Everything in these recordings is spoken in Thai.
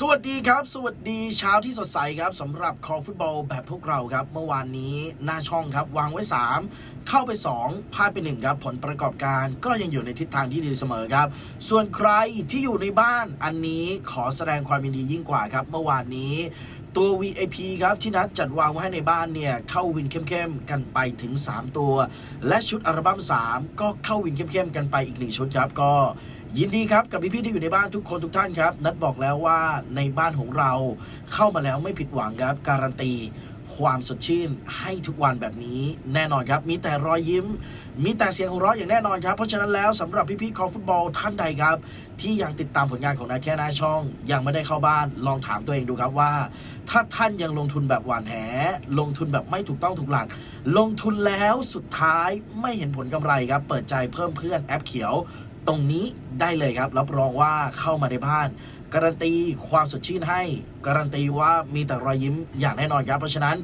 สวัสดีครับ สวัสดีเช้าที่สดใสครับสำหรับคอฟุตบอลแบบพวกเราครับ เมื่อวานนี้หน้าช่องครับ วางไว้ 3 เข้าไป 2พลาดไป1ครับผลประกอบการก็ยังอยู่ในทิศทางที่ดีเสมอครับ ส่วนใครที่อยู่ในบ้านอันนี้ขอแสดงความยินดียิ่งกว่าครับ เมื่อวานนี้ตัว VIP ครับที่นัดจัดวางไว้ให้ในบ้านเนี่ย เข้าวินเข้มๆ กันไปถึง 3 ตัว และชุดอัลบั้ม3 ก็เข้าวินเข้มๆ กันไปอีกหนึ่งชุดครับ ก็ ยินดีครับกับพี่ๆที่อยู่ในบ้านทุกคนทุกท่านครับ นัดบอกแล้วว่าในบ้านของเราเข้ามาแล้วไม่ผิดหวังครับ การันตี ความสดชื่นให้ทุกวันแบบนี้แน่นอนครับ มีแต่รอยยิ้ม มีแต่เสียงหัวเราะอย่างแน่นอนครับ เพราะฉะนั้นแล้วสำหรับพี่ๆคอฟุตบอลท่านใดครับ ที่ยังติดตามผลงานของนายแค่หน้าช่อง ยังไม่ได้เข้าบ้านลองถามตัวเองดูครับว่า ถ้าท่านยังลงทุนแบบหวานแห ลงทุนแบบไม่ถูกต้องถูกหลัก ลงทุนแล้วสุดท้ายไม่เห็นผลกำไรครับ เปิดใจเพิ่มเพื่อนแอปเขียว ตรงนี้ได้เลยครับรับรองว่าเข้ามาในบ้าน การันตีความสดชื่นให้ การันตีว่ามีแต่รอยยิ้มอย่างแน่นอนครับ เพราะฉะนั้น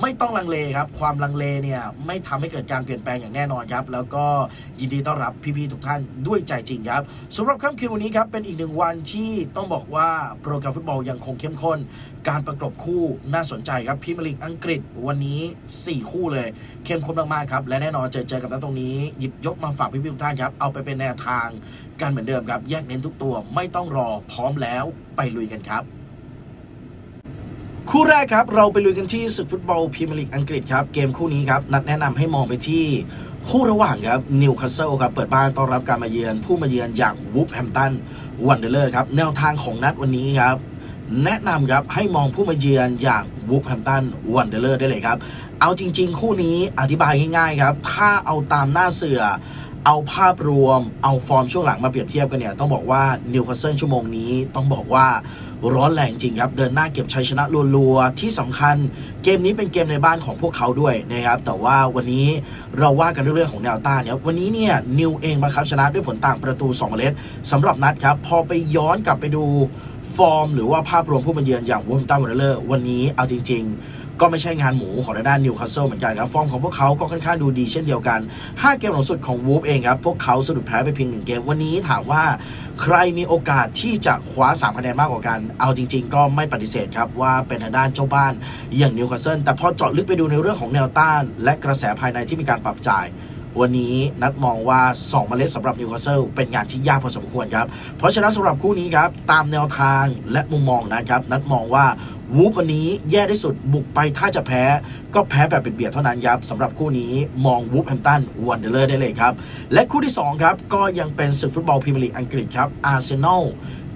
ไม่ต้องลังเลครับ ความลังเลเนี่ยไม่ทำให้เกิดการเปลี่ยนแปลงอย่างแน่นอนครับ แล้วก็ยินดีต้อนรับพี่ๆทุกท่านด้วยใจจริงครับสำหรับค่ำคืนวันนี้ครับเป็นอีกหนึ่งวันที่ต้องบอกว่าโปรแกรมฟุตบอลยังคงเข้มข้น การประกบคู่น่าสนใจครับพรีเมียร์ลีกอังกฤษวันนี้ 4 คู่เลยเข้มข้นมากๆครับและแน่นอนเจอเจอกับนัดตรงนี้หยิบยกมาฝากพี่ๆทุกท่านครับเอาไปเป็นแนวทาง กันเหมือนเดิมครับ แยกเน้นทุกตัวไม่ต้องรอพร้อมแล้วไปลุยกันครับ คู่แรกครับ เราไปลุยกันที่ศึกฟุตบอลพรีเมียร์ลีกอังกฤษครับ เกมคู่นี้ครับ นัดแนะนำให้มองไปที่คู่ระหว่างครับนิวคาสเซิลครับเปิดบ้านต้อนรับการมาเยือนผู้มาเยือนอย่างวูฟแฮมตันวันเดอร์เลอร์ครับ แนวทางของนัดวันนี้ครับ แนะนำครับให้มองผู้มาเยือนอย่างวูฟแฮมตันวันเดอร์ได้เลยครับ เอาจริง ๆ คู่นี้อธิบายง่ายๆครับ ถ้าเอาตามหน้าเสือ เอาภาพรวมเอาฟอร์มช่วงหลังมาเปรียบเทียบกันเนี่ย ต้องบอกว่านิวคาสเซิลชั่วโมงนี้ ต้องบอกว่าร้อนแรงจริงครับ เดินหน้าเก็บชัยชนะรัวๆ ที่สำคัญเกมนี้เป็นเกมในบ้านของพวกเขาด้วยนะครับ แต่ว่าวันนี้เราว่ากันเรื่องของแนวต้านเนี่ยวันนี้เนี่ยนิวเองบังคับชนะด้วยผลต่างประตู2เมล็ดสำหรับนัดครับ พอไปย้อนกลับไปดูฟอร์ม หรือว่าภาพรวมผู้มาเยือนอย่างวูฟตันวันเลอร์วันนี้เอาจริง ๆ ก็ไม่ใช่งานหมูของทางด้านนิวคาสเซิลเหมือนกันครับ ฟอร์มของพวกเขาก็ค่อนข้างดูดีเช่นเดียวกัน 5 เกมหลังสุดของวูฟเองครับ พวกเขาสะดุดแพ้ไปเพียงหนึ่งเกม วันนี้ถามว่าใครมีโอกาสที่จะคว้า3คะแนนมากกว่ากัน เอาจริง ๆ ก็ไม่ปฏิเสธครับ ว่าเป็นทางด้านเจ้าบ้านอย่างนิวคาสเซิลแต่พอเจาะลึกไปดูในเรื่องของแนวต้าน และกระแสภายในที่มีการปรับจ่าย วันนี้นัดมองว่า 2 เมล็ดสำหรับนิวคาสเซิลเป็นงานที่ยากพอสมควรครับ เพราะฉะนั้นสำหรับคู่นี้ครับ ตามแนวทางและมุมมองนะครับ นัดมองว่าวูฟวันนี้แย่ที่สุดบุกไปถ้าจะแพ้ ก็แพ้แบบเบียดเท่านั้นครับสำหรับคู่นี้มองวูฟแฮมตันวันเดอร์ได้เลยครับ และคู่ที่ 2 ครับ ก็ยังเป็นศึกฟุตบอลพรีเมียร์ลีกอังกฤษครับอาร์เซนอล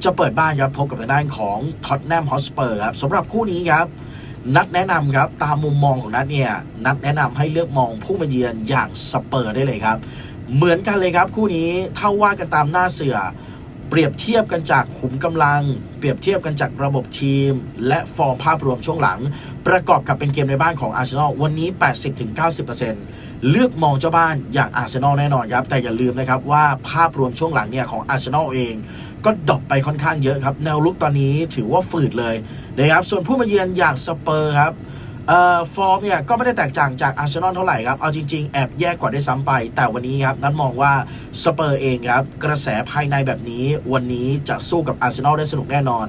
จะเปิดบ้านครับพบกับทางด้านของท็อตแนมฮอสเปอร์ครับสำหรับคู่นี้ครับ นัดแนะนำครับตามมุมมองของนัดเนี่ยนัดแนะนำให้เลือกมองผู้มาเยือนอย่างสเปอร์ได้เลยครับ เหมือนกันเลยครับคู่นี้ถ้าว่ากันตามหน้าเสือ เปรียบเทียบกันจากขุมกำลัง เปรียบเทียบกันจากระบบทีม และฟอร์มภาพรวมช่วงหลัง ประกอบกับเป็นเกมในบ้านของอาร์เซนอลวันนี้ 80-90%เลือกมองเจ้าบ้านอย่างอาร์เซนอลแน่นอนครับ แต่อย่าลืมนะครับว่าภาพรวมช่วงหลังเนี่ยของอาร์เซนอลเอง ก็ดรอปไปค่อนข้างเยอะครับ แนวลุกตอนนี้ถือว่าฝืดเลยนะครับส่วนผู้มาเยือนอย่างสเปอร์ครับ เอ่อฟอร์มเนี่ยก็ไม่ได้แตกต่างจากอาร์เซนอลเท่าไหร่ครับ เอาจริง ๆ แอบแย่กว่าได้ซ้ำไป แต่วันนี้ครับ นั้นมองว่าสเปอร์เองครับ กระแสภายในแบบนี้ วันนี้จะสู้กับอาร์เซนอลได้สนุกแน่นอน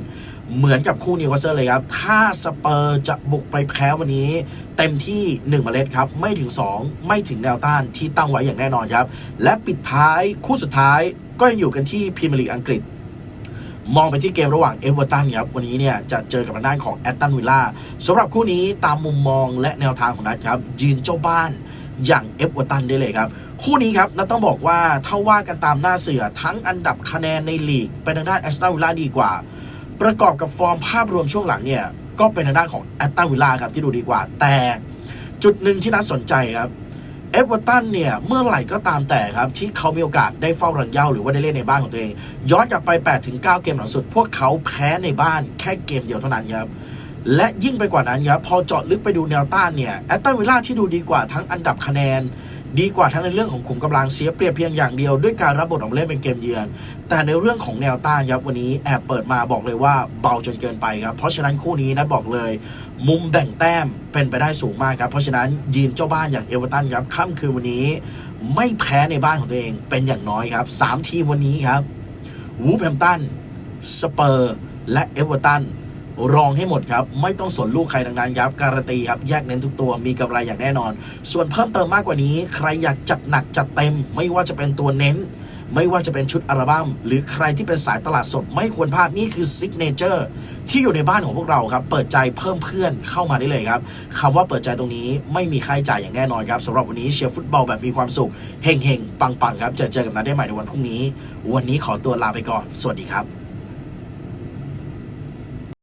เหมือนกับคู่นิวคาสเซิลเลยครับ ถ้าสเปอร์จะบุกไปแพ้วันนี้ เต็มที่1เมล็ดครับ ไม่ถึง 2 ไม่ถึงแนวต้านที่ตั้งไว้อย่างแน่นอนครับ และปิดท้ายคู่สุดท้ายก็ยังอยู่กันที่พรีเมียร์ลีกอังกฤษ มองไปที่เกมระหว่างเอเวอร์ตันครับวันนี้เนี่ยจะเจอกับทางด้านของแอตตันวิลล่าสำหรับคู่นี้ตามมุมมองและแนวทางของนัดครับยืนเจ้าบ้านอย่างเอเวอร์ตันได้เลยครับ คู่นี้ครับนัดต้องบอกว่าถ้าว่ากันตามหน้าเสือทั้งอันดับคะแนนในลีกเป็นทางด้านแอสตันวิลล่าดีกว่า ประกอบกับฟอร์มภาพรวมช่วงหลังเนี่ยก็เป็นทางด้านของแอตตันวิลล่าครับที่ดูดีกว่า แต่จุดหนึ่งที่น่าสนใจครับ เอเวอร์ตันเนี่ย เมื่อไหร่ก็ตามแต่ครับ ที่เขามีโอกาสได้เฝ้ารังเย้าหรือว่าได้เล่นในบ้านของตัวเอง ย้อนกลับไป 8-9 เกมหลังสุด พวกเขาแพ้ในบ้านแค่เกมเดียวเท่านั้นครับและยิ่งไปกว่านั้นครับพอเจาะลึกไปดูแนวต้านเนี่ยแอตตันวิลล่าที่ดูดีกว่าทั้งอันดับคะแนน ดีกว่าทั้งในเรื่องของขุมกำลังเสียเปรียบเพียงอย่างเดียวด้วยการรับบทออกเล่นเป็นเกมเยือน แต่ในเรื่องของแนวต้านครับวันนี้แอบเปิดมาบอกเลยว่าเบาจนเกินไปครับเพราะฉะนั้นคู่นี้นะบอกเลย มุมแบ่งแต้มเป็นไปได้สูงมากครับเพราะฉะนั้นยืนเจ้าบ้านอย่างเอเวอร์ตันครับค่ำคืนวันนี้ไม่แพ้ในบ้านของตัวเองเป็นอย่างน้อยครับสามทีมวันนี้ครับวูฟแฮมตันสเปอร์และเอเวอร์ตัน รองให้หมดครับ ไม่ต้องสนลูกใครดังนั้นครับการันตีครับแยกเน้นทุกตัวมีกำไรอย่างแน่นอน ส่วนเพิ่มเติมมากกว่านี้ ใครอยากจัดหนักจัดเต็ม ไม่ว่าจะเป็นตัวเน้น ไม่ว่าจะเป็นชุดอัลบั้ม หรือใครที่เป็นสายตลาดสด ไม่ควรพลาดนี่คือซิกเนเจอร์ที่อยู่ในบ้านของพวกเราครับ เปิดใจเพิ่มเพื่อนเข้ามาได้เลยครับคำว่าเปิดใจตรงนี้ไม่มีค่าใช้จ่ายอย่างแน่นอนครับสำหรับวันนี้เชียร์ฟุตบอลแบบมีความสุขเฮงๆปังๆครับเจอเจอกันมาได้ใหม่ในวันพรุ่งนี้ วันนี้ขอตัวลาไปก่อน สวัสดีครับ